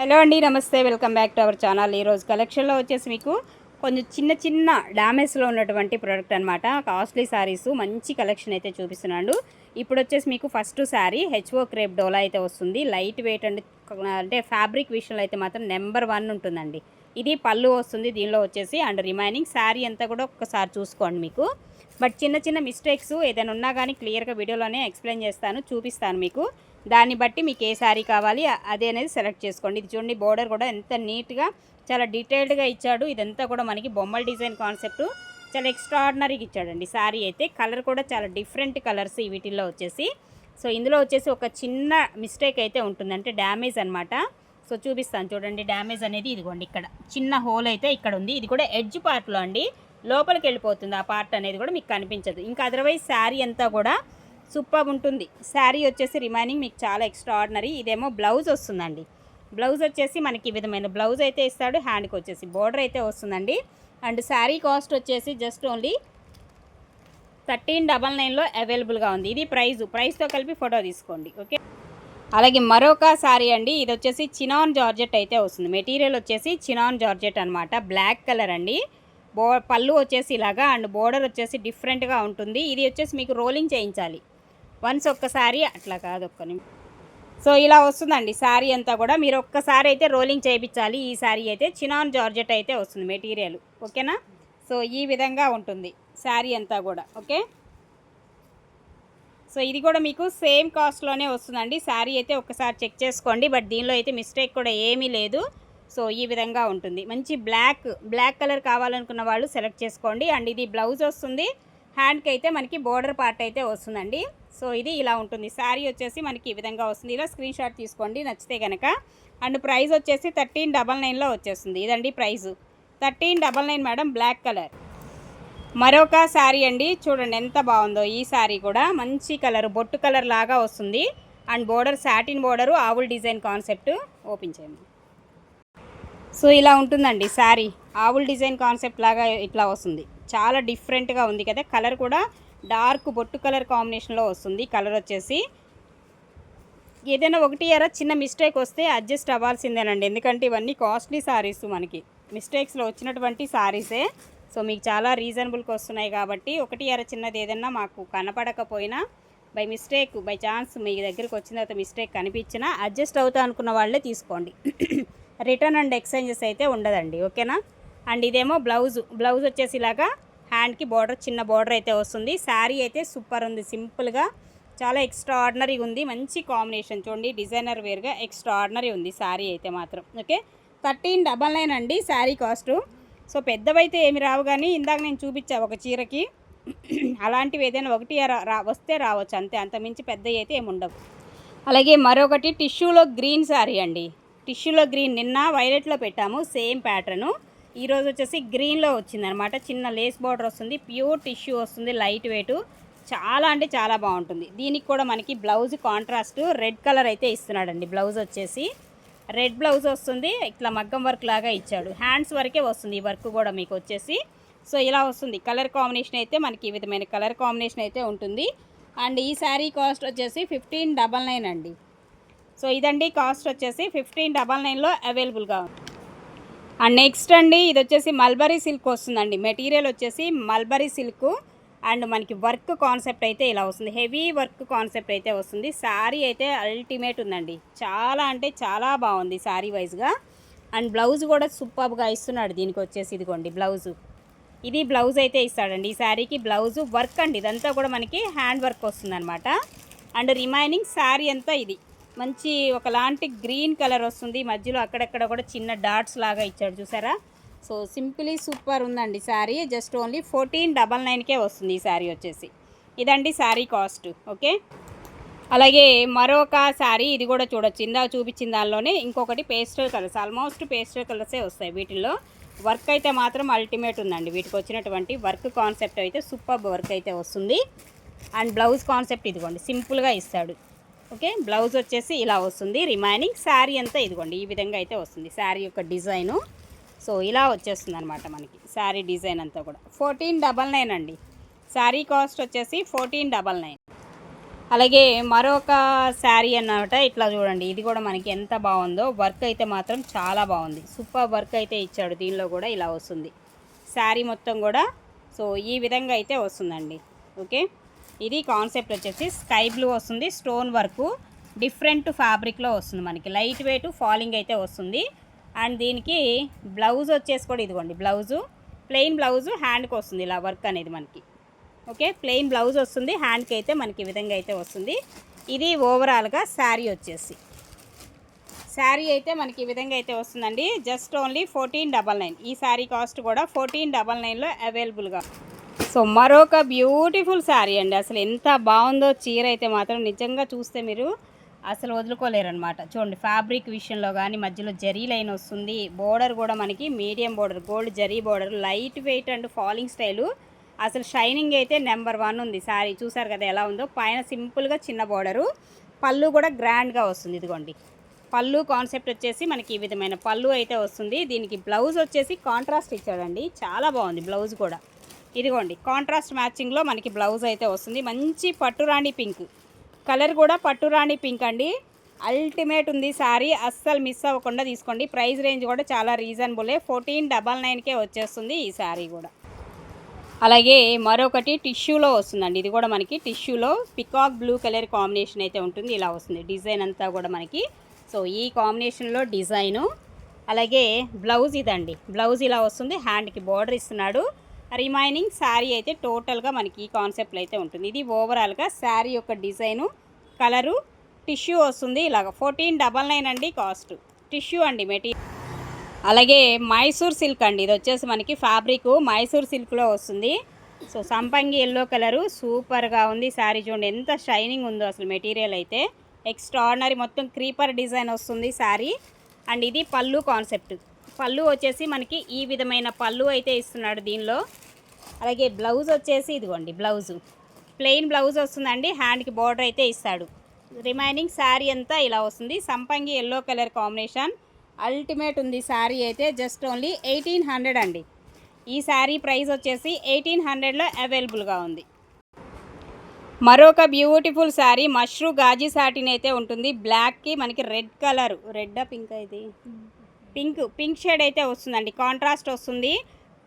Hello అండి నమస్తే. Welcome back to our channel. ఈరోజు కలెక్షన్లో వచ్చేసి మీకు కొంచెం చిన్న చిన్న డ్యామేజ్లో ఉన్నటువంటి ప్రోడక్ట్ అనమాట కాస్ట్లీ శారీస్ మంచి కలెక్షన్ అయితే చూపిస్తున్నాడు. ఇప్పుడు వచ్చేసి మీకు ఫస్ట్ శారీ హెచ్ఓ క్రేప్ డోలా అయితే వస్తుంది. లైట్ వెయిట్ అండ్ అంటే ఫ్యాబ్రిక్ విషయంలో అయితే మాత్రం నెంబర్ వన్ ఉంటుందండి. ఇది పళ్ళు వస్తుంది దీనిలో వచ్చేసి. అండ్ రిమైనింగ్ శారీ అంతా కూడా ఒక్కసారి చూసుకోండి మీకు. బట్ చిన్న చిన్న మిస్టేక్స్ ఏదైనా ఉన్నా కానీ క్లియర్గా వీడియోలోనే ఎక్స్ప్లెయిన్ చేస్తాను చూపిస్తాను మీకు. దాన్ని బట్టి మీకు ఏ శారీ కావాలి అదే అనేది సెలెక్ట్ చేసుకోండి. ఇది చూడండి బోర్డర్ కూడా ఎంత నీట్గా చాలా డీటెయిల్డ్గా ఇచ్చాడు. ఇదంతా కూడా మనకి బొమ్మల డిజైన్ కాన్సెప్ట్ చాలా ఎక్స్ట్రాడినరీగా ఇచ్చాడండి. శారీ అయితే కలర్ కూడా చాలా డిఫరెంట్ కలర్స్ వీటిల్లో వచ్చేసి. సో ఇందులో వచ్చేసి ఒక చిన్న మిస్టేక్ అయితే ఉంటుంది. అంటే డ్యామేజ్ అనమాట సో చూపిస్తాను చూడండి డ్యామేజ్ అనేది ఇదిగోండి ఇక్కడ. చిన్న హోల్ అయితే ఇక్కడ ఉంది. ఇది కూడా ఎడ్జ్ పార్ట్లో అండి. లోపలికి వెళ్ళిపోతుంది. ఆ పార్ట్ అనేది కూడా మీకు కనిపించదు. ఇంకా అదర్వైజ్ శారీ అంతా కూడా సూపర్ ఉంటుంది శారీ వచ్చేసి రిమైనింగ్ మీకు చాలా ఎక్స్ట్రా ఆర్డినరీ ఇదేమో బ్లౌజ్ వస్తుందండి. బ్లౌజ్ వచ్చేసి మనకి ఈ విధమైన బ్లౌజ్ అయితే ఇస్తాడు. హ్యాండ్కి వచ్చేసి బోర్డర్ అయితే వస్తుందండి. అండ్ శారీ కాస్ట్ వచ్చేసి జస్ట్ ఓన్లీ థర్టీన్ డబల్ నైన్లో అవైలబుల్గా ఉంది. ఇది ప్రైజ్. ప్రైస్తో కలిపి ఫోటో తీసుకోండి. ఓకే? అలాగే మరొక శారీ అండి. ఇది వచ్చేసి చినాన్ జార్జెట్ అయితే వస్తుంది. మెటీరియల్ వచ్చేసి చినాన్ జార్జెట్ అనమాట బ్లాక్ కలర్ అండి. బో పళ్ళు వచ్చేసి ఇలాగా అండ్ బోర్డర్ వచ్చేసి డిఫరెంట్గా ఉంటుంది. ఇది వచ్చేసి మీకు రోలింగ్ చేయించాలి. వన్స్ ఒక్కసారి అట్లా కాదు ఒక్క నిమిషం సో ఇలా వస్తుందండి శారీ అంతా కూడా. మీరు ఒక్కసారి అయితే రోలింగ్ చేయించాలి ఈ శారీ అయితే చినాన్ జార్జెట్ అయితే వస్తుంది మెటీరియల్ ఓకేనా? సో ఈ విధంగా ఉంటుంది శారీ అంతా కూడా ఓకే? సో ఇది కూడా మీకు సేమ్ కాస్ట్లోనే వస్తుందండి. శారీ అయితే ఒకసారి చెక్ చేసుకోండి బట్ దీనిలో అయితే మిస్టేక్ కూడా ఏమీ లేదు. సో ఈ విధంగా ఉంటుంది. మంచి బ్లాక్ బ్లాక్ కలర్ కావాలనుకున్న వాళ్ళు సెలెక్ట్ చేసుకోండి. అండ్ ఇది బ్లౌజ్ వస్తుంది. హ్యాండ్కి అయితే మనకి బోర్డర్ పార్ట్ అయితే వస్తుందండి. సో ఇది ఇలా ఉంటుంది. శారీ వచ్చేసి మనకి ఈ విధంగా వస్తుంది. ఇలా స్క్రీన్ షాట్ తీసుకోండి. నచ్చితే కనుక అండ్ ప్రైస్ వచ్చేసి థర్టీన్ డబల్ నైన్లో వచ్చేస్తుంది. ఇదండి price. Thirteen double nine madam black colour. మరొక శారీ అండి. చూడండి ఎంత బాగుందో ఈ శారీ కూడా. మంచి కలర్ బొట్టు కలర్ లాగా వస్తుంది. And border satin border owl design concept. Open చేయండి. సో ఇలా ఉంటుందండి శారీ. ఆవుల్ డిజైన్ కాన్సెప్ట్ లాగా ఇట్లా వస్తుంది. చాలా డిఫరెంట్గా ఉంది కదా. కలర్ కూడా డార్క్ బొట్టు కలర్ కాంబినేషన్లో వస్తుంది. కలర్ వచ్చేసి ఏదైనా ఒకటి అర చిన్న మిస్టేక్ వస్తే అడ్జస్ట్ అవ్వాల్సిందేనండి. ఎందుకంటే ఇవన్నీ కాస్ట్లీ శారీస్ మనకి. మిస్టేక్స్లో వచ్చినటువంటి శారీసే సో మీకు చాలా రీజనబుల్కి వస్తున్నాయి కాబట్టి ఒకటి అర చిన్నది ఏదైనా మాకు కనపడకపోయినా బై మిస్టేక్ బై ఛాన్స్ మీ దగ్గరికి వచ్చిన తర్వాత మిస్టేక్ కనిపించినా అడ్జస్ట్ అవుతా అనుకున్న వాళ్ళే తీసుకోండి. రిటర్న్ అండ్ ఎక్స్చేంజెస్ అయితే ఉండదండి. ఓకేనా? అండ్ ఇదేమో బ్లౌజ్. బ్లౌజ్ వచ్చేసి ఇలాగా హ్యాండ్కి బార్డర్ చిన్న బార్డర్ అయితే వస్తుంది. శారీ అయితే సూపర్ ఉంది. సింపుల్గా చాలా ఎక్స్ట్రా ఆర్డినరీ ఉంది. మంచి కాంబినేషన్. చూడండి డిజైనర్ వేర్గా ఎక్స్ట్రా ఆర్డినరీ ఉంది శారీ అయితే మాత్రం. ఓకే? థర్టీన్ డబల్ నైన్ అండి శారీ కాస్ట్. సో పెద్దవైతే ఏమి రావు కానీ ఇందాక నేను చూపించా ఒక చీరకి. అలాంటివి ఏదైనా ఒకటి రా వస్తే రావచ్చు. అంతే. అంతమించి పెద్దవి అయితే ఏమి ఉండవు. అలాగే మరొకటి టిష్యూలో గ్రీన్ శారీ అండి. టిష్యూలో గ్రీన్. నిన్న వైలెట్లో పెట్టాము. Same pattern. ఈరోజు వచ్చేసి గ్రీన్లో వచ్చిందనమాట. చిన్న లేస్ బార్డర్ వస్తుంది ప్యూర్ టిష్యూ వస్తుంది లైట్ వెయిట్ చాలా అంటే చాలా బాగుంటుంది. దీనికి కూడా మనకి బ్లౌజ్ కాంట్రాస్ట్ రెడ్ కలర్ అయితే ఇస్తున్నాడండి. బ్లౌజ్ వచ్చేసి రెడ్ బ్లౌజ్ వస్తుంది ఇట్లా మగ్గం వర్క్ లాగా ఇచ్చాడు. హ్యాండ్స్ వరకే వస్తుంది ఈ వర్క్ కూడా మీకు వచ్చేసి. సో ఇలా వస్తుంది. కలర్ కాంబినేషన్ అయితే మనకి ఈ విధమైన కలర్ కాంబినేషన్ అయితే ఉంటుంది. అండ్ ఈ శారీ కాస్ట్ వచ్చేసి ఫిఫ్టీన్ డబల్ నైన్ అండి. సో ఇదండి కాస్ట్ వచ్చేసి ఫిఫ్టీన్ డబల్ నైన్లో అవైలబుల్గా ఉంది. అండ్ నెక్స్ట్ అండి ఇది వచ్చేసి మల్బరీ సిల్క్ వస్తుందండి. మెటీరియల్ వచ్చేసి మల్బరీ సిల్క్ అండ్ మనకి వర్క్ కాన్సెప్ట్ అయితే ఇలా వస్తుంది. హెవీ వర్క్ కాన్సెప్ట్ అయితే వస్తుంది. శారీ అయితే అల్టిమేట్ ఉందండి. చాలా అంటే చాలా బాగుంది శారీ వైజ్గా. అండ్ బ్లౌజ్ కూడా సూపర్గా ఇస్తున్నాడు దీనికి వచ్చేసి ఇదిగోండి బ్లౌజు. ఇది బ్లౌజ్ అయితే ఇస్తాడండి. ఈ శారీకి బ్లౌజు వర్క్ అండి. ఇదంతా కూడా మనకి హ్యాండ్ వర్క్ వస్తుందన్నమాట. అండ్ రిమైనింగ్ శారీ అంతా ఇది. మంచి ఒకలాంటి గ్రీన్ కలర్ వస్తుంది. మధ్యలో అక్కడక్కడ కూడా చిన్న డాట్స్ లాగా ఇచ్చాడు. చూసారా? సో సింపులీ సూపర్ ఉందండి sari. Just only fourteen double నైన్కే వస్తుంది ఈ శారీ వచ్చేసి. ఇదండి శారీ కాస్ట్. ఓకే? అలాగే మరొక శారీ ఇది కూడా చూడొచ్చు. ఇందా చూపించిన దానిలోనే ఇంకొకటి పేస్టల్ కలర్స్. ఆల్మోస్ట్ పేస్టల్ కలర్సే వస్తాయి వీటిల్లో. వర్క్ అయితే మాత్రం అల్టిమేట్ ఉందండి. వీటికి వచ్చినటువంటి వర్క్ కాన్సెప్ట్ అయితే సూపర్ వర్క్ అయితే వస్తుంది. అండ్ బ్లౌజ్ కాన్సెప్ట్ ఇదిగోండి. సింపుల్గా ఇస్తాడు. ఓకే? బ్లౌజ్ వచ్చేసి ఇలా వస్తుంది. రిమైనింగ్ శారీ అంతా ఇదిగోండి ఈ విధంగా అయితే వస్తుంది. శారీ యొక్క డిజైను. సో ఇలా వచ్చేస్తుంది అనమాట మనకి శారీ డిజైన్ అంతా కూడా. ఫోర్టీన్ డబల్ నైన్ అండి. శారీ కాస్ట్ వచ్చేసి ఫోర్టీన్ డబల్ నైన్. అలాగే మరొక శారీ అన్నమాట ఇట్లా చూడండి. ఇది కూడా మనకి ఎంత బాగుందో వర్క్ అయితే మాత్రం చాలా బాగుంది. సూపర్ వర్క్ అయితే ఇచ్చాడు దీనిలో కూడా ఇలా వస్తుంది. శారీ మొత్తం కూడా. సో ఈ విధంగా అయితే వస్తుందండి. ఓకే? ఇది కాన్సెప్ట్ వచ్చేసి స్కై బ్లూ వస్తుంది స్టోన్ వర్క్ డిఫరెంట్ ఫ్యాబ్రిక్లో వస్తుంది మనకి. లైట్ వెయిట్ ఫాలింగ్ అయితే వస్తుంది. అండ్ దీనికి బ్లౌజ్ వచ్చేసి కూడా ఇదిగోండి బ్లౌజు ప్లెయిన్ బ్లౌజు హ్యాండ్కి వస్తుంది ఇలా వర్క్ అనేది మనకి. ఓకే ప్లెయిన్ బ్లౌజ్ వస్తుంది హ్యాండ్కి అయితే మనకి ఈ విధంగా అయితే వస్తుంది. ఇది ఓవరాల్గా శారీ వచ్చేసి. శారీ అయితే మనకి ఈ విధంగా అయితే వస్తుందండి. Just only fourteen double nine. ఈ శారీ కాస్ట్ కూడా ఫోర్టీన్ డబల్ నైన్లో అవైలబుల్గా సో మరొక బ్యూటిఫుల్ శారీ అండి. అసలు ఎంత బాగుందో చీర అయితే మాత్రం నిజంగా చూస్తే మీరు అసలు వదులుకోలేరనమాట చూడండి ఫ్యాబ్రిక్ విషయంలో కానీ మధ్యలో జరీ లైన్ వస్తుంది. బోర్డర్ కూడా మనకి medium border gold zari border light weight and falling style అసలు షైనింగ్ అయితే నెంబర్ వన్ ఉంది శారీ చూసారు కదా ఎలా ఉందో? పైన సింపుల్గా చిన్న బోర్డరు పళ్ళు కూడా గ్రాండ్గా వస్తుంది ఇదిగోండి. పళ్ళు కాన్సెప్ట్ వచ్చేసి మనకి ఈ విధమైన పళ్ళు అయితే వస్తుంది. దీనికి బ్లౌజ్ వచ్చేసి కాంట్రాస్ట్ ఇచ్చాడండి. చాలా బాగుంది బ్లౌజ్ కూడా. ఇదిగోండి కాంట్రాస్ట్ మ్యాచింగ్లో మనకి బ్లౌజ్ అయితే వస్తుంది. మంచి పట్టురాణి పింక్. కలర్ కూడా పట్టురాణి పింక్ అండి. అల్టిమేట్ ఉంది శారీ అస్సలు మిస్ అవ్వకుండా తీసుకోండి. ప్రైస్ రేంజ్ కూడా చాలా రీజనబులే ఫోర్టీన్ డబల్ నైన్కే వచ్చేస్తుంది ఈ శారీ కూడా. అలాగే మరొకటి టిష్యూలో వస్తుందండి. ఇది కూడా మనకి టిష్యూలో పికాక్ బ్లూ కలర్ కాంబినేషన్ అయితే ఉంటుంది. ఇలా వస్తుంది. డిజైన్ అంతా కూడా మనకి. సో ఈ కాంబినేషన్లో డిజైను అలాగే బ్లౌజ్ ఇదండి. బ్లౌజ్ ఇలా వస్తుంది. హ్యాండ్కి బార్డర్ ఇస్తున్నాడు. రిమైనింగ్ శారీ అయితే టోటల్గా మనకి ఈ కాన్సెప్ట్లో అయితే ఉంటుంది. ఇది ఓవరాల్గా శారీ యొక్క డిజైను కలరు టిష్యూ వస్తుంది ఇలాగ. ఫోర్టీన్ డబల్ నైన్ అండి కాస్ట్. టిష్యూ అండి మెటీరియల్ అలాగే మైసూర్ సిల్క్ అండి. ఇది వచ్చేసి మనకి ఫ్యాబ్రిక్ మైసూర్ సిల్క్లో వస్తుంది. సో సంపంగి ఎల్లో కలరు సూపర్గా ఉంది శారీ చూడండి. ఎంత షైనింగ్ ఉందో అసలు మెటీరియల్ అయితే. ఎక్స్ట్రాడినరీ మొత్తం క్రీపర్ డిజైన్ వస్తుంది శారీ. అండ్ ఇది పళ్ళు కాన్సెప్ట్. పళ్ళు వచ్చేసి మనకి ఈ విధమైన పళ్ళు అయితే ఇస్తున్నాడు దీనిలో. అలాగే బ్లౌజ్ వచ్చేసి ఇదిగోండి బ్లౌజు. ప్లెయిన్ బ్లౌజ్ వస్తుందండి. హ్యాండ్కి బార్డర్ అయితే ఇస్తాడు. రిమైనింగ్ శారీ అంతా ఇలా వస్తుంది. సంపంగి ఎల్లో కలర్ కాంబినేషన్. అల్టిమేట్ ఉంది శారీ అయితే జస్ట్ ఓన్లీ ఎయిటీన్ హండ్రెడ్ అండి. ఈ శారీ ప్రైస్ వచ్చేసి ఎయిటీన్ హండ్రెడ్లో అవైలబుల్గా ఉంది. మరొక బ్యూటిఫుల్ శారీ మష్రూ గాజీ సాటిన్ అయితే ఉంటుంది. బ్లాక్కి మనకి రెడ్ కలర్. రెడ్ పింక్ ఇది? పింక్ పింక్ షేడ్ అయితే వస్తుందండి. కాంట్రాస్ట్ వస్తుంది.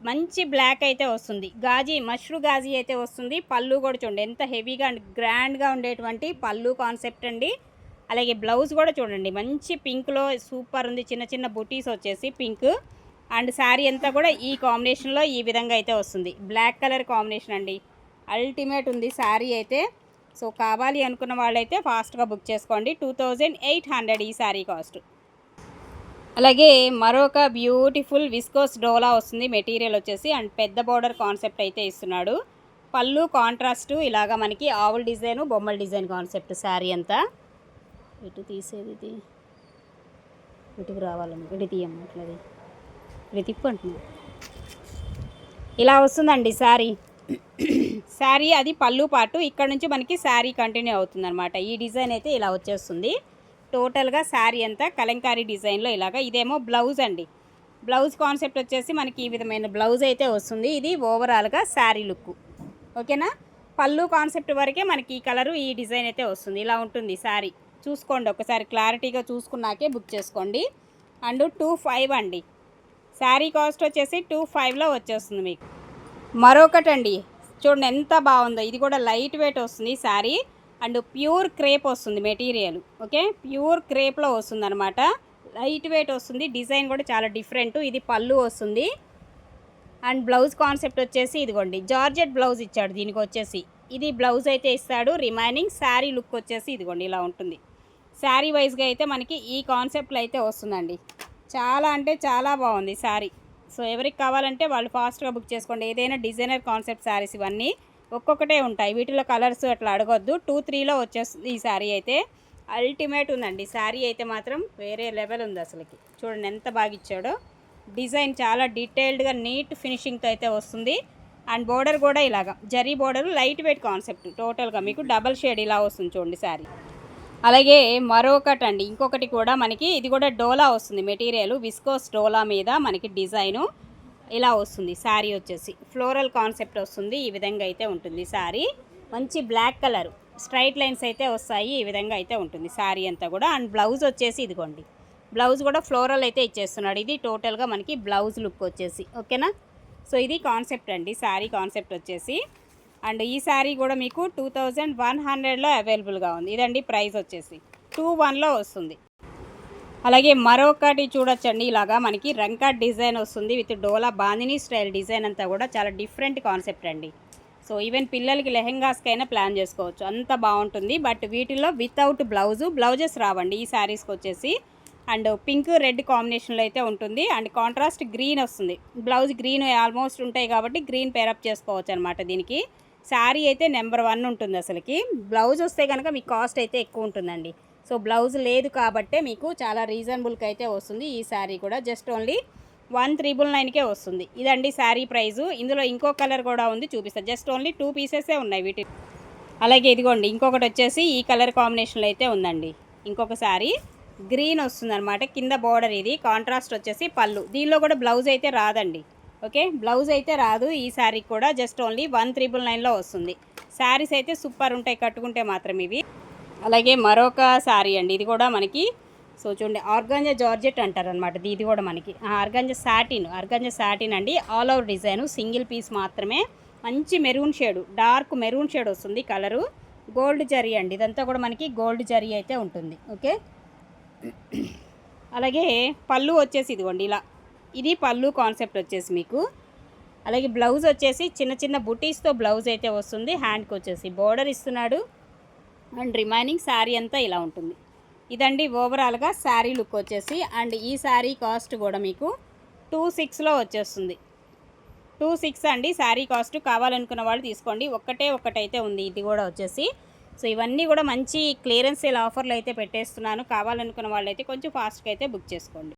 మంచి బ్లాక్ అయితే వస్తుంది. గాజీ మష్రూ గాజీ అయితే వస్తుంది. పళ్ళు కూడా చూడండి ఎంత హెవీగా అండ్ గ్రాండ్గా ఉండేటువంటి పళ్ళు కాన్సెప్ట్ అండి. అలాగే బ్లౌజ్ కూడా చూడండి మంచి పింక్లో సూపర్ ఉంది. చిన్న చిన్న బుటీస్ వచ్చేసి పింక్ అండ్ శారీ అంతా కూడా ఈ కాంబినేషన్లో ఈ విధంగా అయితే వస్తుంది. బ్లాక్ కలర్ కాంబినేషన్ అండి. అల్టిమేట్ ఉంది శారీ అయితే. సో కావాలి అనుకున్న వాళ్ళైతే ఫాస్ట్గా బుక్ చేసుకోండి. టూ థౌజండ్ ఎయిట్ హండ్రెడ్ ఈ శారీ కాస్ట్ అలాగే మరొక బ్యూటిఫుల్ విస్కోస్ డోలా వస్తుంది మెటీరియల్ వచ్చేసి అండ్ పెద్ద బోర్డర్ కాన్సెప్ట్ అయితే ఇస్తున్నాడు. పళ్ళు కాంట్రాస్ట్ ఇలాగా మనకి ఆవుల డిజైను బొమ్మల డిజైన్ కాన్సెప్ట్ శారీ అంతా. ఇటు తీసేది ఇది. ఇటుకు రావాలని ఇటు తీయమ్మ ఇటు తిప్పు అంటున్నా. ఇలా వస్తుందండి శారీ శారీ అది పళ్ళు పాటు ఇక్కడ నుంచి మనకి శారీ కంటిన్యూ అవుతుంది అనమాట ఈ డిజైన్ అయితే ఇలా వచ్చేస్తుంది. టోటల్గా శారీ అంతా కలంకారీ డిజైన్లో ఇలాగా. ఇదేమో బ్లౌజ్ అండి. బ్లౌజ్ కాన్సెప్ట్ వచ్చేసి మనకి ఈ విధమైన బ్లౌజ్ అయితే వస్తుంది. ఇది ఓవరాల్గా శారీ లుక్. ఓకేనా? పళ్ళు కాన్సెప్ట్ వరకే మనకి ఈ కలరు ఈ డిజైన్ అయితే వస్తుంది. ఇలా ఉంటుంది శారీ. చూసుకోండి ఒకసారి క్లారిటీగా చూసుకున్నాకే బుక్ చేసుకోండి. అండ్ టూ ఫైవ్ అండి. శారీ కాస్ట్ వచ్చేసి టూ ఫైవ్లో వచ్చేస్తుంది మీకు. మరొకటండి. చూడండి ఎంత బాగుందో. ఇది కూడా లైట్ వెయిట్ వస్తుంది శారీ. అండ్ ప్యూర్ క్రేప్ వస్తుంది మెటీరియల్ ఓకే? ప్యూర్ క్రేప్లో వస్తుంది అనమాట లైట్ వెయిట్ వస్తుంది డిజైన్ కూడా చాలా డిఫరెంట్. ఇది పళ్ళు వస్తుంది. అండ్ బ్లౌజ్ కాన్సెప్ట్ వచ్చేసి ఇదిగోండి జార్జెట్ బ్లౌజ్ ఇచ్చాడు దీనికి వచ్చేసి. ఇది బ్లౌజ్ అయితే ఇస్తాడు రిమైనింగ్ శారీ లుక్ వచ్చేసి ఇదిగోండి ఇలా ఉంటుంది. శారీ వైజ్గా అయితే మనకి ఈ కాన్సెప్ట్లో అయితే వస్తుందండి. చాలా అంటే చాలా బాగుంది శారీ. సో ఎవరికి కావాలంటే వాళ్ళు ఫాస్ట్గా బుక్ చేసుకోండి. ఏదైనా డిజైనర్ కాన్సెప్ట్ శారీస్ ఇవన్నీ. ఒక్కొక్కటే ఉంటాయి. వీటిలో కలర్స్ అట్లా అడగొద్దు. టూ త్రీలో వచ్చేస్తుంది ఈ శారీ అయితే. అల్టిమేట్ ఉందండి. శారీ అయితే మాత్రం వేరే లెవెల్ ఉంది అసలుకి. చూడండి ఎంత బాగా ఇచ్చాడో. డిజైన్ చాలా డీటెయిల్డ్గా నీట్ ఫినిషింగ్తో అయితే వస్తుంది. అండ్ బోర్డర్ కూడా ఇలాగ. Zari border light weight concept. టోటల్గా మీకు డబల్ షేడ్ ఇలా వస్తుంది చూడండి శారీ. అలాగే మరొకటి అండి ఇంకొకటి కూడా మనకి ఇది కూడా డోలా వస్తుంది మెటీరియల్. విస్కోస్ డోలా మీద మనకి డిజైను. ఇలా వస్తుంది శారీ వచ్చేసి. ఫ్లోరల్ కాన్సెప్ట్ వస్తుంది ఈ విధంగా అయితే ఉంటుంది శారీ. మంచి బ్లాక్ కలర్. స్ట్రైట్ లైన్స్ అయితే వస్తాయి ఈ విధంగా అయితే ఉంటుంది శారీ అంతా కూడా. అండ్ బ్లౌజ్ వచ్చేసి ఇదిగోండి. బ్లౌజ్ కూడా ఫ్లోరల్ అయితే ఇచ్చేస్తున్నాడు. ఇది టోటల్గా మనకి బ్లౌజ్ లుక్ వచ్చేసి. ఓకేనా? సో ఇది కాన్సెప్ట్ అండి. శారీ కాన్సెప్ట్ వచ్చేసి. అండ్ ఈ శారీ కూడా మీకు టూ థౌజండ్ వన్ హండ్రెడ్లో అవైలబుల్గా ఉంది. ఇదండి ప్రైస్ వచ్చేసి. టూ వన్లో వస్తుంది. అలాగే మరొకటి చూడొచ్చండి. ఇలాగా మనకి రంకా డిజైన్ వస్తుంది విత్ డోలా బాందిని స్టైల్ డిజైన్ అంతా కూడా చాలా డిఫరెంట్ కాన్సెప్ట్ అండి. సో ఈవెన్ పిల్లలకి లెహెంగాస్కైనా ప్లాన్ చేసుకోవచ్చు. అంత బాగుంటుంది. బట్ వీటిల్లో వితౌట్ బ్లౌజు బ్లౌజెస్ రావండి ఈ శారీస్కి వచ్చేసి. అండ్ పింక్ రెడ్ కాంబినేషన్లో అయితే ఉంటుంది. అండ్ కాంట్రాస్ట్ గ్రీన్ వస్తుంది. బ్లౌజ్ గ్రీన్ ఆల్మోస్ట్ ఉంటాయి కాబట్టి గ్రీన్ పేరప్ చేసుకోవచ్చు అనమాట దీనికి. శారీ అయితే నెంబర్ వన్ ఉంటుంది అసలుకి. బ్లౌజ్ వస్తే కనుక మీకు కాస్ట్ అయితే ఎక్కువ ఉంటుందండి. సో బ్లౌజ్ లేదు కాబట్టే మీకు చాలా రీజనబుల్కి అయితే వస్తుంది. ఈ శారీ కూడా జస్ట్ ఓన్లీ వన్ త్రిబుల్ నైన్కే వస్తుంది. ఇదండి శారీ ప్రైజు. ఇందులో ఇంకో కలర్ కూడా ఉంది చూపిస్తాను జస్ట్ ఓన్లీ టూ పీసెసే ఉన్నాయి వీటి. అలాగే ఇదిగోండి ఇంకొకటి వచ్చేసి ఈ కలర్ కాంబినేషన్లో అయితే ఉందండి. ఇంకొక శారీ. గ్రీన్ వస్తుందన్నమాట కింద బోర్డర్ ఇది. కాంట్రాస్ట్ వచ్చేసి పళ్ళు. దీనిలో కూడా బ్లౌజ్ అయితే రాదండి. ఓకే? బ్లౌజ్ అయితే రాదు. ఈ శారీ కూడా జస్ట్ ఓన్లీ వన్ త్రిబుల్ నైన్లో వస్తుంది. శారీస్ అయితే సూపర్ ఉంటాయి. కట్టుకుంటే మాత్రం ఇవి. అలాగే మరొక శారీ అండి ఇది కూడా మనకి సో చూడండి ఆర్గాంజా జార్జెట్ అంటారు అనమాట ఇది కూడా మనకి. ఆర్గాంజా సాటిన్ ఆర్గాంజా సాటిన్ అండి all over design single piece మాత్రమే. మంచి maroon shade dark maroon shade వస్తుంది కలరు. గోల్డ్ జరీ అండి ఇదంతా కూడా మనకి గోల్డ్ జరీ అయితే ఉంటుంది ఓకే? అలాగే పళ్ళు వచ్చేసి ఇదిగోండి ఇలా. ఇది పళ్ళు కాన్సెప్ట్ వచ్చేసి మీకు. అలాగే బ్లౌజ్ వచ్చేసి చిన్న చిన్న బుటీస్తో బ్లౌజ్ అయితే వస్తుంది హ్యాండ్కి వచ్చేసి. బోర్డర్ ఇస్తున్నాడు. అండ్ రిమైనింగ్ శారీ అంతా ఇలా ఉంటుంది. ఇదండి ఓవరాల్గా శారీ లుక్ వచ్చేసి అండ్ ఈ శారీ కాస్ట్ కూడా మీకు టూ సిక్స్లో వచ్చేస్తుంది. టూ సిక్స్ అండి శారీ కాస్ట్ కావాలనుకున్న వాళ్ళు తీసుకోండి. ఒక్కటే ఒక్కటైతే ఉంది. ఇది కూడా వచ్చేసి. సో ఇవన్నీ కూడా మంచి క్లియరెన్స్ సేల్ ఆఫర్లు అయితే పెట్టేస్తున్నాను. కావాలనుకున్న వాళ్ళు అయితే కొంచెం ఫాస్ట్గా అయితే బుక్ చేసుకోండి.